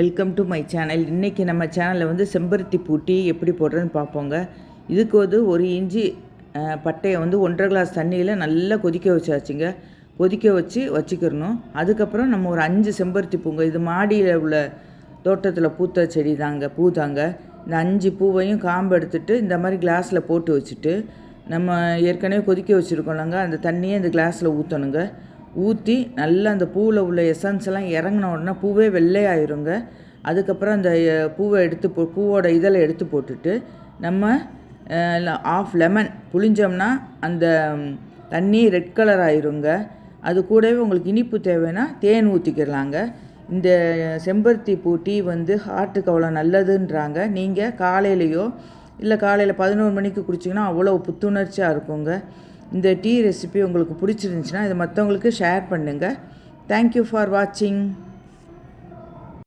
Welcome to my channel இன்றைக்கி நம்ம சேனலில் வந்து செம்பருத்தி பூட்டி எப்படி போடுறதுன்னு பார்ப்போங்க. இதுக்கு வந்து ஒரு இஞ்சி பட்டையை வந்து ஒன்றரை கிளாஸ் தண்ணியில் நல்லா கொதிக்க வச்சாச்சுங்க. கொதிக்க வச்சு வச்சுக்கிறணும். அதுக்கப்புறம் நம்ம ஒரு அஞ்சு செம்பருத்தி பூங்க இது மாடியில் உள்ள தோட்டத்தில் பூத்த செடி தாங்க பூ தாங்க. இந்த அஞ்சு பூவையும் காம்பு எடுத்துட்டு இந்த மாதிரி கிளாஸில் போட்டு வச்சுட்டு நம்ம ஏற்கனவே கொதிக்க வச்சுருக்கோம்லங்க அந்த தண்ணியை இந்த கிளாஸில் ஊற்றணுங்க ஊற்றி நல்லா அந்த பூவில் உள்ள எசன்ஸ் எல்லாம் இறங்கின உடனே பூவே வெள்ளையாயிருங்க. அதுக்கப்புறம் அந்த பூவை எடுத்து போ பூவோட இதழை எடுத்து போட்டுட்டு நம்ம ஆஃப் லெமன் புளிஞ்சோம்னா அந்த தண்ணி ரெட் கலர் ஆயிருங்க. அது கூடவே உங்களுக்கு இனிப்பு தேவைன்னா தேன் ஊற்றிக்கிறலாங்க இந்த செம்பருத்தி பூ டீ வந்து ஹார்ட்டுக்கு அவ்வளோ நல்லதுன்றாங்க. நீங்கள் காலையிலையோ இல்லை காலையில் பதினோரு மணிக்கு குடிச்சிங்கன்னா அவ்வளோ புத்துணர்ச்சியாக இருக்குங்க. இந்த டீ ரெசிபி உங்களுக்கு பிடிச்சிருந்துச்சின்னா இதை மற்றவங்களுக்கு ஷேர் பண்ணுங்கள் தேங்க்யூ ஃபார் வாட்சிங்